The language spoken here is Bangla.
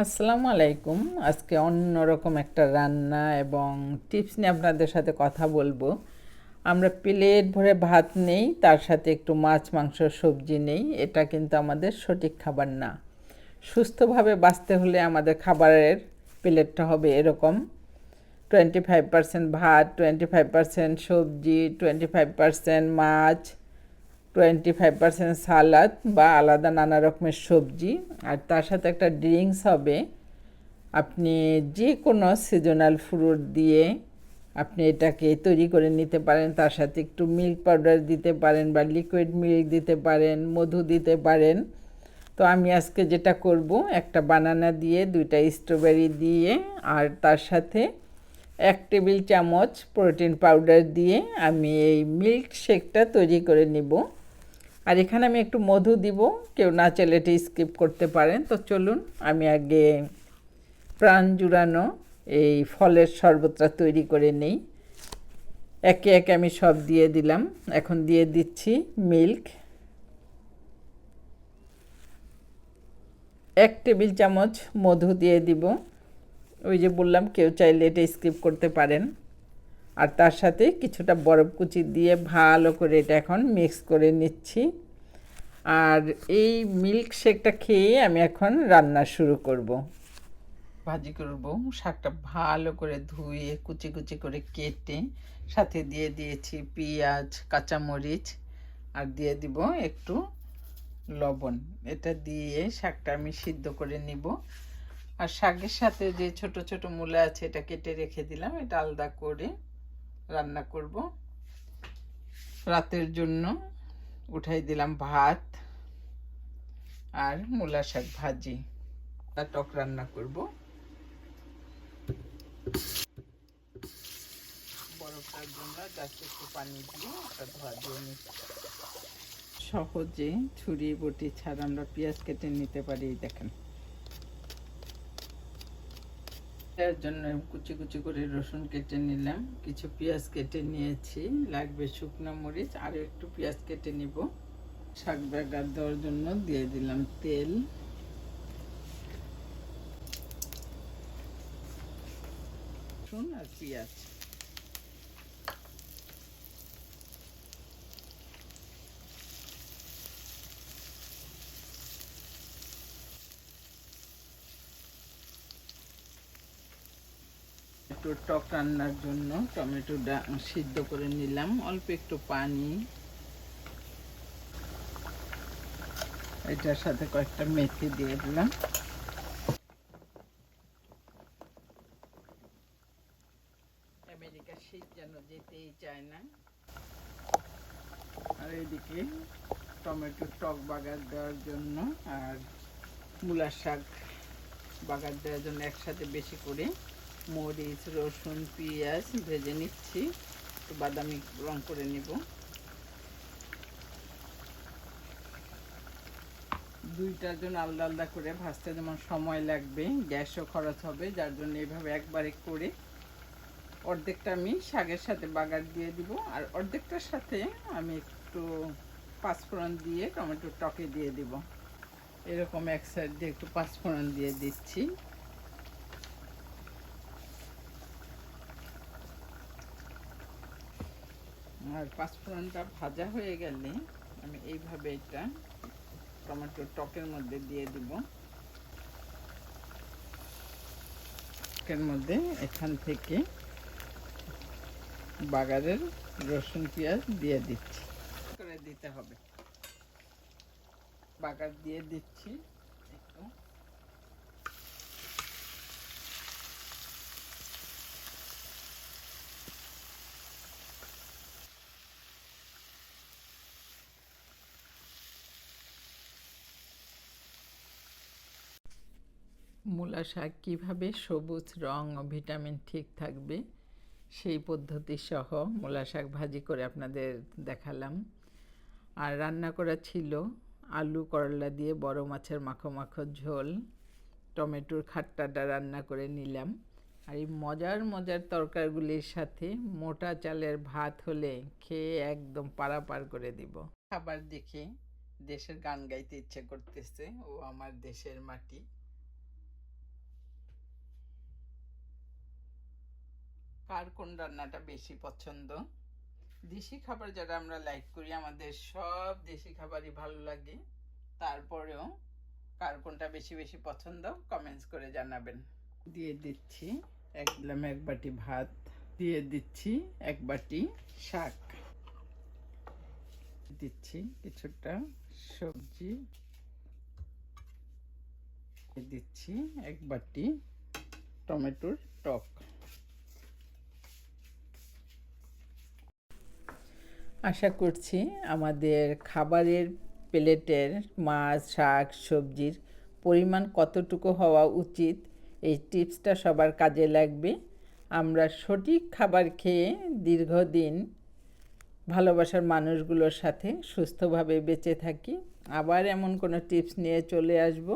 আসসালামু আলাইকুম। আজকে অন্যরকম একটা রান্না এবং টিপস নিয়ে আপনাদের সাথে কথা বলব। আমরা প্লেট ভরে ভাত নেই, তার সাথে একটু মাছ, মাংস, সবজি নেই, এটা কিন্তু আমাদের সঠিক খাবার না। সুস্থভাবে বাঁচতে হলে আমাদের খাবারের প্লেটটা হবে এরকম। টোয়েন্টি ফাইভ পার্সেন্ট ভাত টোয়েন্টি ফাইভ পার্সেন্ট সবজি টোয়েন্টি ফাইভ পার্সেন্ট মাছ টোয়েন্টি ফাইভ পার্সেন্ট সালাদ বা আলাদা নানা রকমের সবজি। আর তার সাথে একটা ড্রিঙ্কস হবে। আপনি যে কোনো সিজনাল ফ্রুট দিয়ে আপনি এটাকে তৈরি করে নিতে পারেন। তার সাথে একটু মিল্ক পাউডার দিতে পারেন বা লিকুইড মিল্ক দিতে পারেন, মধু দিতে পারেন। তো আমি আজকে যেটা করব, একটা বানানা দিয়ে, দুইটা স্ট্রবেরি দিয়ে, আর তার সাথে এক টেবিল চামচ প্রোটিন পাউডার দিয়ে আমি এই মিল্ক শেকটা তৈরি করে নিব। আর এখানে আমি একটু মধু দিব, কেউ না চাইলে এটা স্কিপ করতে পারেন। তো চলুন, আমি আগে প্রাণ জুড়ানো এই ফলের শরবতটা তৈরি করে নেই। একে একে আমি সব দিয়ে দিলাম। এখন দিয়ে দিচ্ছি মিল্ক। এক টেবিল চামচ মধু দিয়ে দিব। ওই যে বললাম, কেউ চাইলে এটা স্কিপ করতে পারেন। আর তার সাথে কিছুটা বরফ কুচি দিয়ে ভালো করে এটা এখন মিক্স করে নিচ্ছি। আর এই মিল্ক শেকটা খেয়ে আমি এখন রান্না শুরু করব। ভাজি করব, শাকটা ভালো করে ধুয়ে কুচি কুচি করে কেটে সাথে দিয়ে দিয়েছি পেঁয়াজ, কাঁচামরিচ আর দিয়ে দিব একটু লবণ। এটা দিয়ে শাকটা আমি সিদ্ধ করে নিব। আর শাকের সাথে যে ছোট ছোট মূলা আছে এটা কেটে রেখে দিলাম, এটা আলাদা করে রান্না করব। রাতের জন্য উঠাই দিলাম ভাত আর মূলা শাক ভাজি। আর টক রান্না করব। বরফটার জন্য জাস্ট একটু পানি দিয়ে ওটা ধোয়া নিচ্ছি। সহজে ছুরি বটি ছাড়া আমরা পেঁয়াজ কেটে নিতে পারি দেখেন। এর জন্য কুচি কুচি করে রসুন কেটে নিলাম। কিছু পেঁয়াজ কেটে নিয়েছি, লাগবে শুকনো মরিচ, আর একটু পেঁয়াজ কেটে নিব। শাক বেগার দেওয়ার জন্য দিয়ে দিলাম তেল। রসুন আর পেঁয়াজ। একটু টক রান্নার জন্য টমেটো সিদ্ধ করে নিলাম। অল্প একটু পানি। এটার সাথে কয়েকটা মেথি দিয়ে দিলাম। আমেরিকা শীত যেন যেতেই চায় না। আর এদিকে টমেটো টক বাগার দেওয়ার জন্য আর মূলা শাক বাগার দেওয়ার জন্য একসাথে বেশি করে মরিচ, রসুন, পেঁয়াজ, ভেজে নিচ্ছি। একটু বাদামি রং করে নিব। দুইটার জন্য আলাদা আলাদা করে ভাজতে যেমন সময় লাগবে, গ্যাসও খরচ হবে, যার জন্য এইভাবে একবারে করে অর্ধেকটা আমি শাকের সাথে বাগার দিয়ে দিব। আর অর্ধেকটার সাথে আমি একটু পাঁচফোড়ন দিয়ে টমেটো টকে দিয়ে দিব। এরকম এক সাইড দিয়ে একটু পাঁচফোড়ন দিয়ে দিচ্ছি। আর পাঁচফোড়নটা ভাজা হয়ে গেলে আমি এইভাবে এটা টমেটো টকের মধ্যে দিয়ে দিব। টকের মধ্যে এখান থেকে বাগারের রসুন পেঁয়াজ দিয়ে দিচ্ছি। করে দিতে হবে। বাগার দিয়ে দিচ্ছি মূলা শাক কীভাবে সবুজ রং ও ভিটামিন ঠিক থাকবে? সেই পদ্ধতি সহ মূলা শাক ভাজি করে আপনাদের দেখালাম। আর রান্না করা ছিল আলু করলা দিয়ে বড় মাছের মাখো মাখো ঝোল। টমেটোর খাট্টাটা রান্না করে নিলাম। আর এই মজার মজার তরকারগুলির সাথে মোটা চালের ভাত হলে খেয়ে একদম পারাপার করে দিব। খাবার দেখে দেশের গান গাইতে ইচ্ছে করতেছে। ও আমার দেশের মাটি। কার কোন রান্নাটা বেশি পছন্দ? দেশি খাবার যারা আমরা লাইক করি, আমাদের সব দেশি খাবারই ভালো লাগে। তারপরেও কার কোনটা বেশি বেশি পছন্দ কমেন্টস করে জানাবেন। দিয়ে দিচ্ছি এক দিলাম এক বাটি ভাত, দিয়ে দিচ্ছি এক বাটি শাক। দিচ্ছি কিছুটা সবজি। দিচ্ছি এক বাটি টমেটোর টক। আশা করছি আমাদের খাবারের প্লেটের মাছ, শাক, সবজির পরিমাণ কতটুকু হওয়া উচিত, এই টিপসটা সবার কাজে লাগবে। আমরা সঠিক খাবার খেয়ে দীর্ঘদিন ভালোবাসার মানুষগুলোর সাথে সুস্থভাবে বেঁচে থাকি। আবার এমন কোনো টিপস নিয়ে চলে আসব।